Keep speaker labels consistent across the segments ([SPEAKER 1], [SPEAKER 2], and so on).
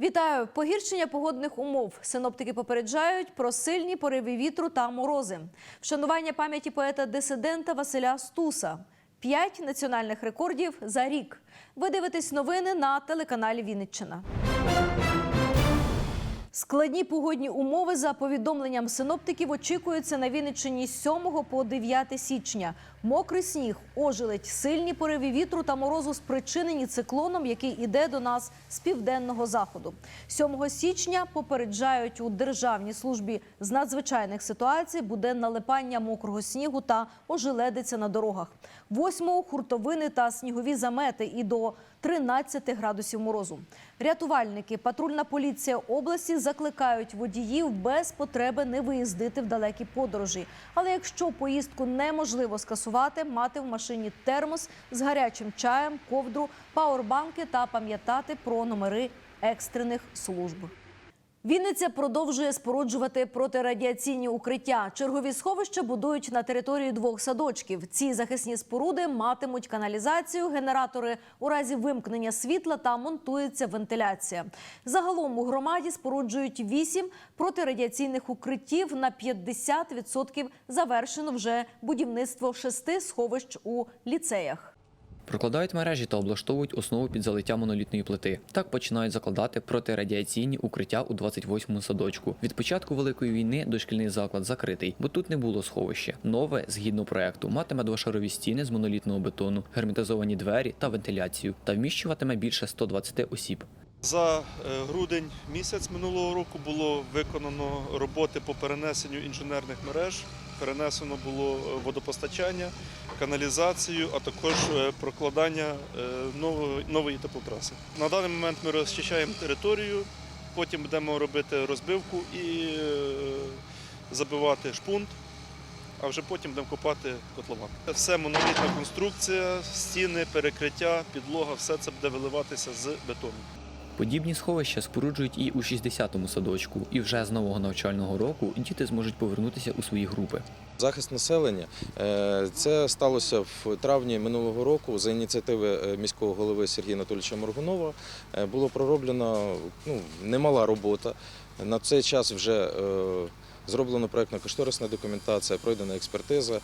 [SPEAKER 1] Вітаю! Погіршення погодних умов. Синоптики попереджають про сильні пориви вітру та морози. Вшанування пам'яті поета-дисидента Василя Стуса. П'ять національних рекордів за рік. Ви дивитесь новини на телеканалі Вінниччина. Складні погодні умови за повідомленням синоптиків очікуються на Вінниччині з 7 по 9 січня. Мокрий сніг, ожеледь, сильні пориви вітру та морозу спричинені циклоном, який іде до нас з південного заходу. 7 січня попереджають у Державній службі з надзвичайних ситуацій буде налипання мокрого снігу та ожеледиця на дорогах. 8 хуртовини та снігові замети і до 13 градусів морозу. Рятувальники, патрульна поліція області закликають водіїв без потреби не виїздити в далекі подорожі. Але якщо поїздку неможливо скасувати, мати в машині термос з гарячим чаєм, ковдру, пауербанки та пам'ятати про номери екстрених служб. Вінниця продовжує споруджувати протирадіаційні укриття. Чергові сховища будують на території двох садочків. Ці захисні споруди матимуть каналізацію, генератори у разі вимкнення світла та монтується вентиляція. Загалом у громаді споруджують вісім протирадіаційних укриттів. На 50% завершено вже будівництво шести сховищ у ліцеях.
[SPEAKER 2] Прокладають мережі та облаштовують основу під залиття монолітної плити. Так починають закладати протирадіаційні укриття у 28-му садочку. Від початку великої війни дошкільний заклад закритий, бо тут не було сховища. Нове, згідно проекту, матиме двошарові стіни з монолітного бетону, герметизовані двері та вентиляцію, та вміщуватиме більше 120 осіб.
[SPEAKER 3] За е, грудень місяць минулого року було виконано роботи по перенесенню інженерних мереж. Перенесено було е, водопостачання, каналізацію, а також е, прокладання е, нової, нової теплотраси. На даний момент ми розчищаємо територію, потім будемо робити розбивку і е, забивати шпунт, а вже потім будемо копати котлован. Все монолітна конструкція, стіни, перекриття, підлога, все це буде виливатися з бетону.
[SPEAKER 2] Подібні сховища споруджують і у 60-му садочку, і вже з нового навчального року діти зможуть повернутися у свої групи.
[SPEAKER 4] Захист населення е, це сталося в травні минулого року за ініціативи е, міського голови Сергія Анатолійовича Моргунова. Е, Було пророблено ну, немала робота. На цей час вже зроблено проєктно-кошторисна документація, пройдена експертиза,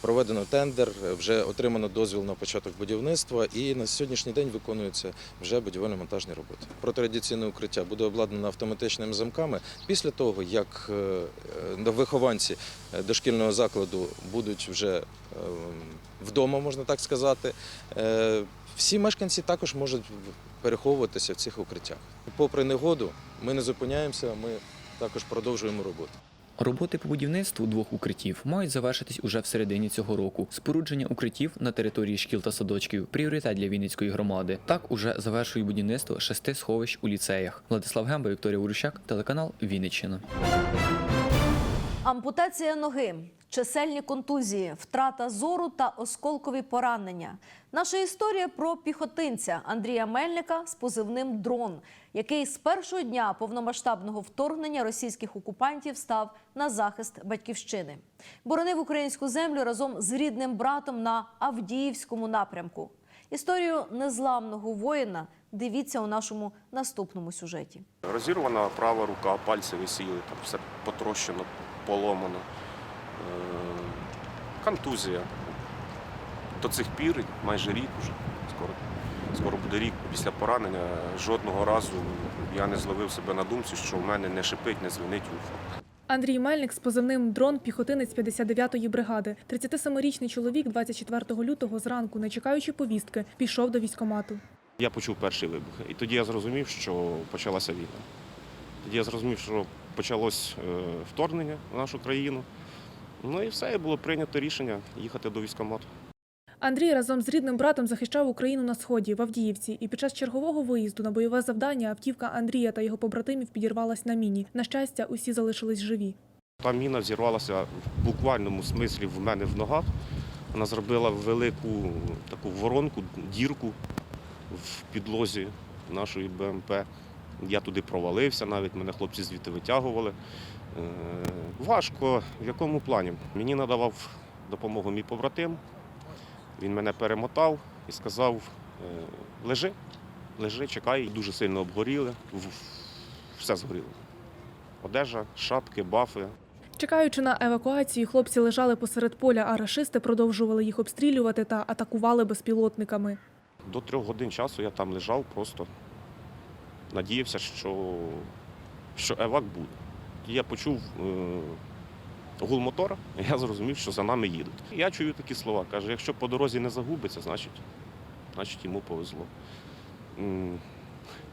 [SPEAKER 4] проведено тендер, е, вже отримано дозвіл на початок будівництва і на сьогоднішній день виконуються вже будівельно-монтажні роботи. Протирадіаційне укриття буде обладнано автоматичними замками. Після того, як е, е, вихованці е, дошкільного закладу будуть вже е, вдома, можна так сказати, е, всі мешканці також можуть переховуватися в цих укриттях. Попри негоду, ми не зупиняємося, ми також продовжуємо роботу.
[SPEAKER 2] Роботи по будівництву двох укриттів мають завершитись уже в середині цього року. Спорудження укриттів на території шкіл та садочків пріоритет для Вінницької громади. Так уже завершують будівництво шести сховищ у ліцеях. Владислав Гемба, Вікторія Урущак, телеканал Вінниччина.
[SPEAKER 1] Ампутація ноги, чисельні контузії, втрата зору та осколкові поранення. Наша історія про піхотинця Андрія Мельника з позивним дрон, який з першого дня повномасштабного вторгнення російських окупантів став на захист батьківщини. Боронив українську землю разом з рідним братом на Авдіївському напрямку. Історію незламного воїна дивіться у нашому наступному сюжеті.
[SPEAKER 5] Розірвана права рука, пальці висіли, там все потрощено, поломано. Е, Контузія. До цих пір, майже рік вже, скоро, скоро буде рік після поранення. Жодного разу я не зловив себе на думці, що в мене не шипить, не дзвенить вухо.
[SPEAKER 6] Андрій Мельник з позивним дрон піхотинець 59-ї бригади. 37-річний чоловік 24 лютого зранку, не чекаючи повістки, пішов до військомату.
[SPEAKER 5] Я почув перший вибух. І тоді я зрозумів, що почалася війна. Тоді я зрозумів, що почалось е, вторгнення в нашу країну. Ну і все, і було прийнято рішення їхати до військкомату.
[SPEAKER 6] Андрій разом з рідним братом захищав Україну на сході в Авдіївці. І під час чергового виїзду на бойове завдання автівка Андрія та його побратимів підірвалась на міні. На щастя, усі залишились живі.
[SPEAKER 5] Та міна взірвалася в буквальному смислі в мене в ногах. Вона зробила велику таку воронку, дірку в підлозі нашої БМП. Я туди провалився, навіть мене хлопці звідти витягували. Е, Важко. В якому плані? Мені надавав допомогу мій побратим. Він мене перемотав і сказав: е, лежи, лежи, чекай. Дуже сильно обгоріли. Все згоріло. Одежа, шапки, бафи.
[SPEAKER 6] Чекаючи на евакуацію, хлопці лежали посеред поля, а рашисти продовжували їх обстрілювати та атакували безпілотниками.
[SPEAKER 5] До трьох годин часу я там лежав, просто надіявся, що, що евак буде. Я почув е, гул мотора, і я зрозумів, що за нами їдуть. Я чую такі слова. Каже, якщо по дорозі не загубиться, значить, значить йому повезло.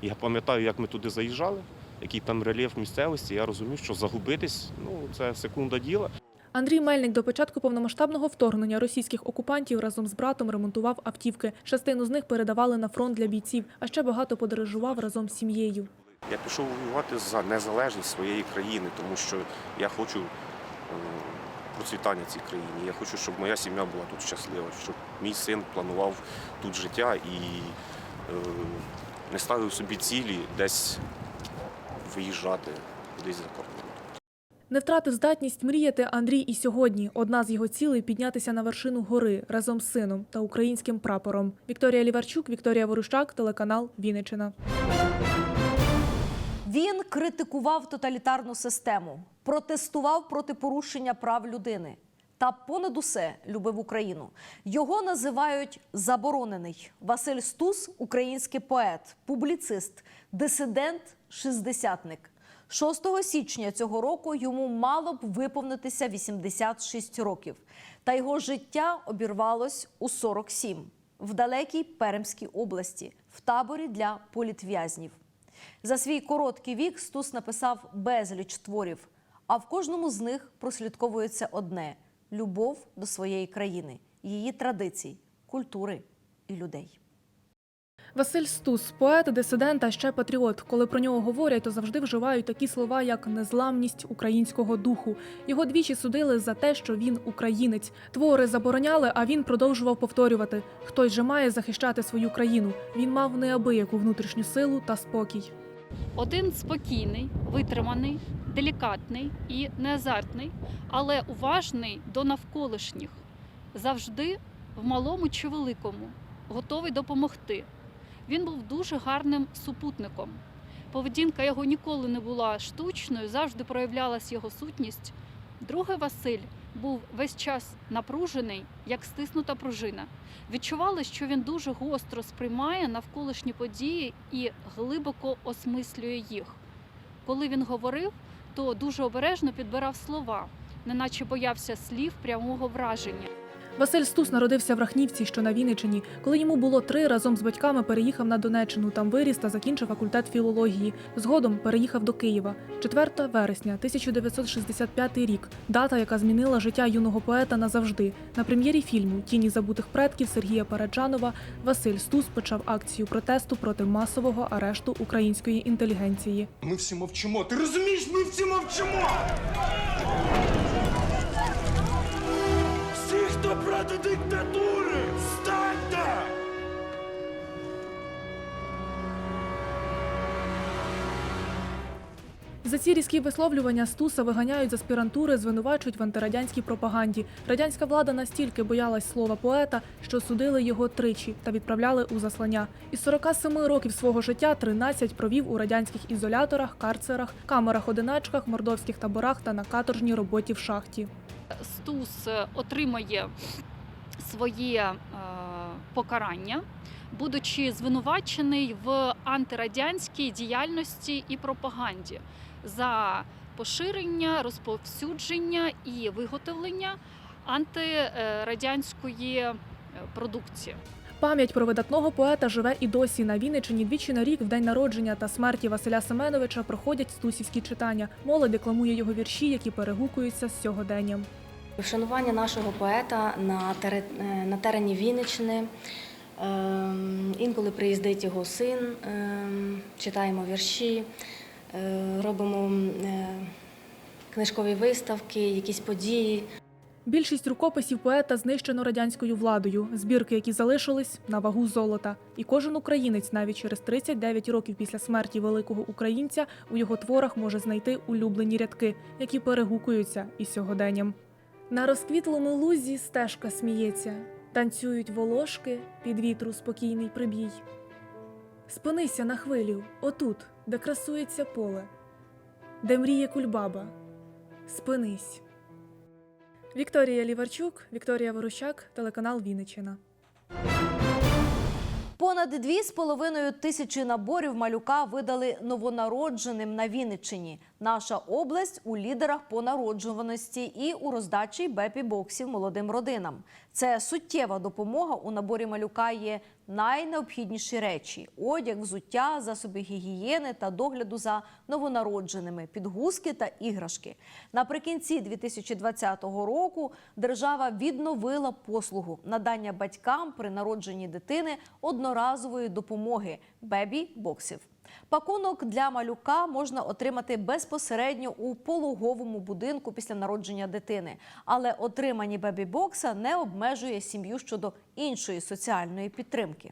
[SPEAKER 5] Я пам'ятаю, як ми туди заїжджали, який там рельєф місцевості, я розумів, що загубитись ну, це секунда діла.
[SPEAKER 6] Андрій Мельник до початку повномасштабного вторгнення російських окупантів разом з братом ремонтував автівки. Частину з них передавали на фронт для бійців, а ще багато подорожував разом з сім'єю.
[SPEAKER 5] Я пішов воювати за незалежність своєї країни, тому що я хочу е, процвітання цій країні. Я хочу, щоб моя сім'я була тут щаслива, щоб мій син планував тут життя і е, не ставив собі цілі десь виїжджати кудись за кордон.
[SPEAKER 6] Не втратив здатність мріяти Андрій і сьогодні. Одна з його цілей піднятися на вершину гори разом з сином та українським прапором. Вікторія Ліварчук, Вікторія Ворущак, телеканал Вінниччина.
[SPEAKER 1] Він критикував тоталітарну систему, протестував проти порушення прав людини та понад усе любив Україну. Його називають заборонений. Василь Стус український поет, публіцист, дисидент, шістдесятник. 6 січня цього року йому мало б виповнитися 86 років, та його життя обірвалось у 47 в далекій Пермській області, в таборі для політв'язнів. За свій короткий вік Стус написав безліч творів, а в кожному з них прослідковується одне любов до своєї країни, її традицій, культури і людей.
[SPEAKER 6] Василь Стус, поет, дисидент, а ще патріот. Коли про нього говорять, то завжди вживають такі слова, як незламність українського духу. Його двічі судили за те, що він українець. Твори забороняли, а він продовжував повторювати: хтось же має захищати свою країну. Він мав неабияку внутрішню силу та спокій.
[SPEAKER 7] Один спокійний, витриманий, делікатний і неазартний, але уважний до навколишніх, завжди в малому чи великому, готовий допомогти. Він був дуже гарним супутником. Поведінка його ніколи не була штучною, завжди проявлялась його сутність. Другий Василь був весь час напружений, як стиснута пружина. Відчували, що він дуже гостро сприймає навколишні події і глибоко осмислює їх. Коли він говорив, то дуже обережно підбирав слова, неначе боявся слів прямого враження.
[SPEAKER 6] Василь Стус народився в Рахнівці, що на Вінниччині. Коли йому було три, разом з батьками переїхав на Донеччину. Там виріс та закінчив факультет філології. Згодом переїхав до Києва. 4 вересня 1965 рік. Дата, яка змінила життя юного поета назавжди. На прем'єрі фільму Тіні забутих предків Сергія Параджанова Василь Стус почав акцію протесту проти масового арешту української інтелігенції.
[SPEAKER 8] Ми всі мовчимо. Ти розумієш, ми всі мовчимо. Проти диктатури, встаньте!
[SPEAKER 6] За ці різкі висловлювання Стуса виганяють з аспірантури, звинувачують в антирадянській пропаганді. Радянська влада настільки боялась слова поета, що судили його тричі та відправляли у заслання. Із 47 років свого життя 13 провів у радянських ізоляторах, карцерах, камерах-одиначках, мордовських таборах та на каторжній роботі в шахті.
[SPEAKER 7] Стус е, отримає своє е, покарання, будучи звинувачений в антирадянській діяльності і пропаганді за поширення, розповсюдження і виготовлення антирадянської е, продукції.
[SPEAKER 6] Пам'ять про видатного поета живе і досі на Вінниччині двічі на рік в день народження та смерті Василя Семеновича проходять стусівські читання. Молодь декламує його вірші, які перегукуються з сьогоденням.
[SPEAKER 9] Вшанування нашого поета на, е, терені Вінниччини. Ем, Інколи приїздить його син, ем, читаємо вірші, е, робимо е, книжкові виставки, якісь події.
[SPEAKER 6] Більшість рукописів поета знищено радянською владою. Збірки, які залишились, на вагу золота. І кожен українець, навіть через 39 років після смерті великого українця, у його творах може знайти улюблені рядки, які перегукуються із сьогоденням. На розквітлому лузі стежка сміється, танцюють волошки під вітру спокійний прибій. Спинися на хвилю, отут, де красується поле, де мріє кульбаба. Спинись. Вікторія Ліварчук, Вікторія Ворощак, телеканал Вінниччина.
[SPEAKER 1] Понад дві з половиною тисячі наборів малюка видали новонародженим на Вінниччині. Наша область у лідерах по народжуваності і у роздачі бепі-боксів молодим родинам. Це суттєва допомога у наборі малюка є найнеобхідніші речі: одяг, взуття, засоби гігієни та догляду за новонародженими, підгузки та іграшки. Наприкінці 2020 року держава відновила послугу надання батькам при народженні дитини одноразової допомоги бебі-боксів. Пакунок для малюка можна отримати безпосередньо у пологовому будинку після народження дитини, але отримані бебі-бокса не обмежує сім'ю щодо іншої соціальної підтримки.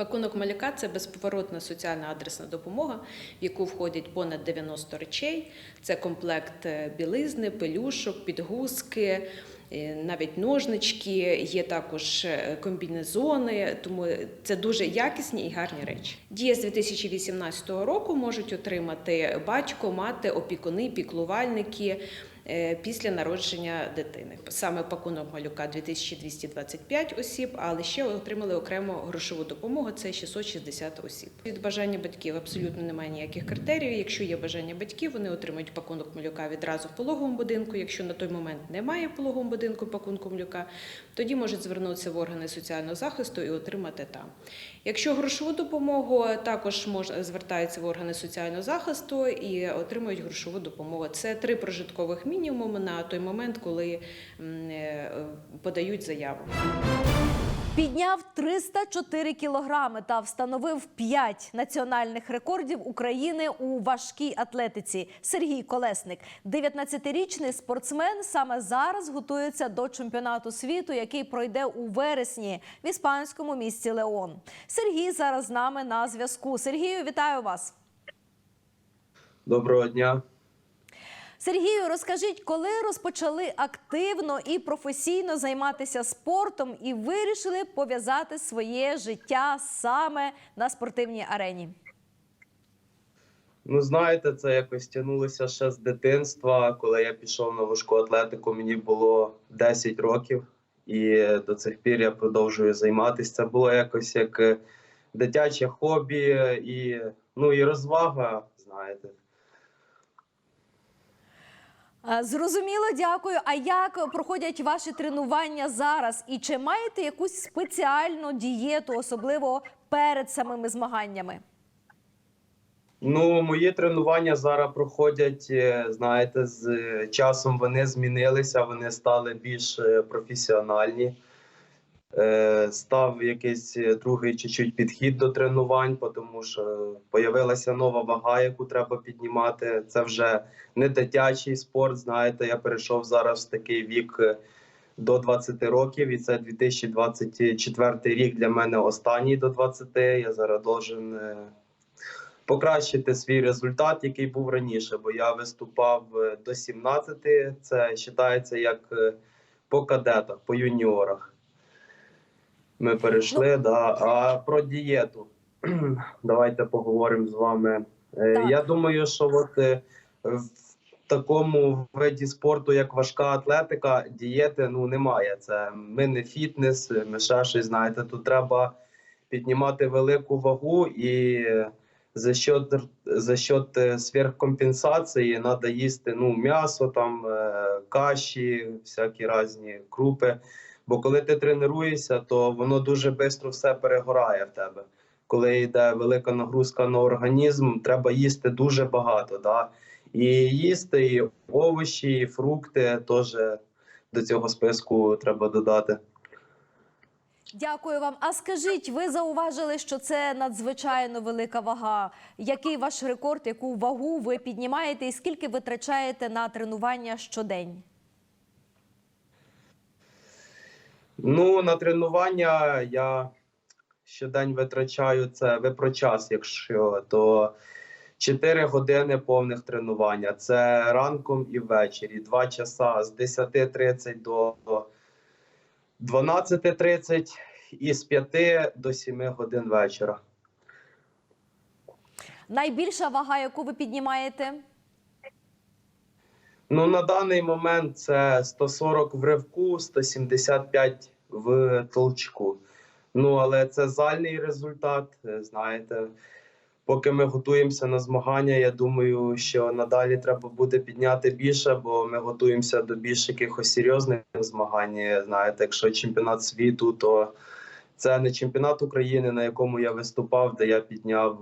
[SPEAKER 10] Пакунок малюка це безповоротна соціальна адресна допомога, в яку входять понад 90 речей. Це комплект е, білизни, пелюшок, підгузки, навіть ножнички, є також е, комбінезони, тому це дуже якісні і гарні речі. Дія з 2018 року можуть отримати батько, мати, опікуни, піклувальники. Е, Після народження дитини саме пакунок малюка 2225 осіб, але ще отримали окремо грошову допомогу. Це 660 осіб. Від бажання батьків абсолютно немає ніяких критеріїв. Якщо є бажання батьків, вони отримують пакунок малюка відразу в пологовому будинку. Якщо на той момент немає в пологовому будинку пакунку малюка, тоді можуть звернутися в органи соціального захисту і отримати там. Якщо грошову допомогу також можна звертаються в органи соціального захисту і отримують грошову допомогу. Це три прожиткових мінімуми на той момент, коли е, подають заяву.
[SPEAKER 1] Підняв 304 кілограми та встановив 5 національних рекордів України у важкій атлетиці. Сергій Колесник, 19-річний спортсмен, саме зараз готується до чемпіонату світу, який пройде у вересні в іспанському місті Леон. Сергій зараз з нами на зв'язку. Сергію, вітаю вас.
[SPEAKER 11] Доброго дня.
[SPEAKER 1] Сергію, розкажіть, коли розпочали активно і професійно займатися спортом і вирішили пов'язати своє життя саме на спортивній арені?
[SPEAKER 11] Ну, знаєте, це якось тягнулося ще з дитинства. Коли я пішов на важку атлетику, мені було 10 років, і до цих пір я продовжую займатися. Це було якось як е, дитяче хобі і, ну, і розвага, знаєте.
[SPEAKER 1] Е, Зрозуміло, дякую. А як проходять ваші тренування зараз? І чи маєте якусь спеціальну дієту, особливо перед самими змаганнями?
[SPEAKER 11] Ну, мої тренування зараз проходять, е, знаєте, з е, часом вони змінилися, вони стали більш професіональні. Е, Став якийсь е, другий чуть-чуть підхід до тренувань, тому що появилася нова вага, яку треба піднімати. Це вже не дитячий спорт. Знаєте, я перейшов зараз в такий вік е, до 20 років, і це 2024 рік для мене останній до 20. Я зараз должен покращити свій результат, який був раніше, бо я виступав до 17, це вважається як по кадетах, по юніорах. Ми перейшли, да. А про дієту. Давайте поговоримо з вами. Е,
[SPEAKER 1] Так.
[SPEAKER 11] Я думаю, що от е, в такому виді спорту, як важка атлетика, дієти ну немає. Це ми не фітнес, ми ще щось знаєте. Тут треба піднімати велику вагу і за счет, за счет е, сверхкомпенсації треба їсти ну, м'ясо, там, каші, всякі різні крупи. Бо коли ти тренуєшся, то воно дуже швидко все перегорає в тебе. Коли йде велика нагрузка на організм, треба їсти дуже багато. Да? І їсти і овочі, і фрукти теж до цього списку треба додати.
[SPEAKER 1] Дякую вам. А скажіть, ви зауважили, що це надзвичайно велика вага. Який ваш рекорд, яку вагу ви піднімаєте і скільки витрачаєте на тренування щодень?
[SPEAKER 11] Ну, на тренування я щодень витрачаю це ви про час, якщо то 4 години повних тренування. Це ранком і ввечері. 2 часа з 10.30 до 12.30 і з 5 до 7 годин вечора.
[SPEAKER 1] Найбільша вага, яку ви піднімаєте?
[SPEAKER 11] Ну, на даний момент це 140 в ривку, 175 в толчку. Ну, але це зальний результат. е, Знаєте, поки ми готуємося на змагання, я думаю, що надалі треба буде підняти більше, бо ми готуємося до більш якихось серйозних змагань. Знаєте, якщо чемпіонат світу, то це не чемпіонат України, на якому я виступав, де я підняв.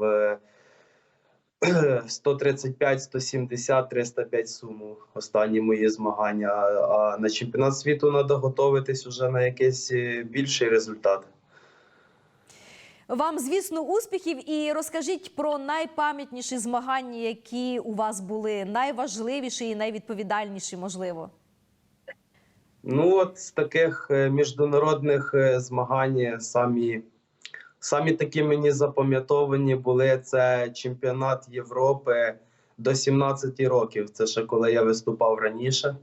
[SPEAKER 11] Е, 135, 170, 305 суму останні мої змагання. А на чемпіонат світу треба готуватись уже на якийсь е, більший результат.
[SPEAKER 1] Вам, звісно, успіхів і розкажіть про найпам'ятніші змагання, які у вас були, найважливіші і найвідповідальніші, можливо.
[SPEAKER 11] Ну, от з таких е, міжнародних е, змагань самі, самі такі мені запам'ятовані були це чемпіонат Європи до 17 років. Це ще коли я виступав раніше.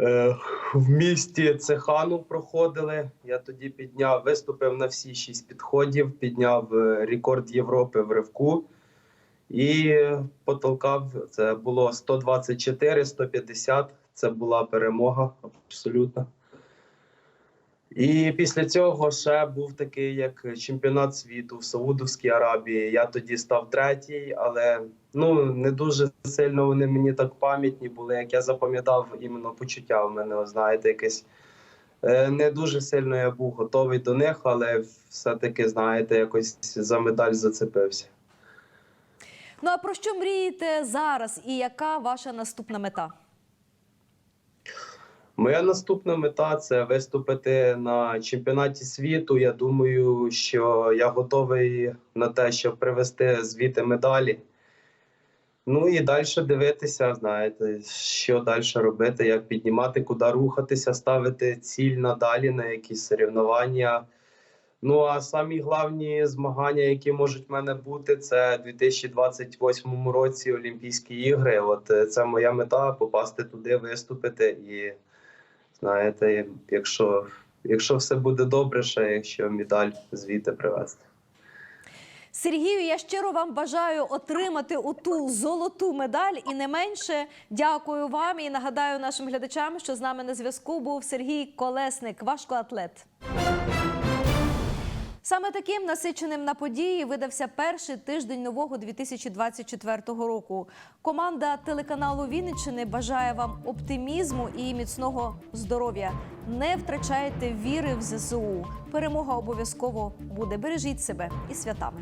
[SPEAKER 11] Е, В місті Цехану проходили. Я тоді підняв, виступив на всі шість підходів, підняв е, рекорд Європи в ривку і потолкав. Це було 124, 150. Це була перемога абсолютно. І після цього ще був такий як чемпіонат світу в Саудовській Арабії. Я тоді став третій, але ну не дуже сильно вони мені так пам'ятні були, як я запам'ятав іменно почуття. У мене знаєте, якесь е, не дуже сильно я був готовий до них, але все-таки, знаєте, якось за медаль зацепився.
[SPEAKER 1] Ну а про що мрієте зараз і яка ваша наступна мета?
[SPEAKER 11] Моя наступна мета це виступити на чемпіонаті світу. Я думаю, що я готовий на те, щоб привезти звідти медалі. Ну і далі дивитися, знаєте, що далі робити, як піднімати, куди рухатися, ставити ціль надалі на якісь соревнування. Ну а самі головні змагання, які можуть в мене бути, це у 2028 році Олімпійські ігри. От е, це моя мета попасти туди, виступити і. Знаєте, якщо, якщо все буде добре, ще якщо медаль звідти привезти.
[SPEAKER 1] Сергію, я щиро вам бажаю отримати оту золоту медаль і не менше дякую вам і нагадаю нашим глядачам, що з нами на зв'язку був Сергій Колесник, важкоатлет. Саме таким насиченим на події видався перший тиждень нового 2024 року. Команда телеканалу Вінниччини бажає вам оптимізму і міцного здоров'я. Не втрачайте віри в ЗСУ. Перемога обов'язково буде. Бережіть себе і святами.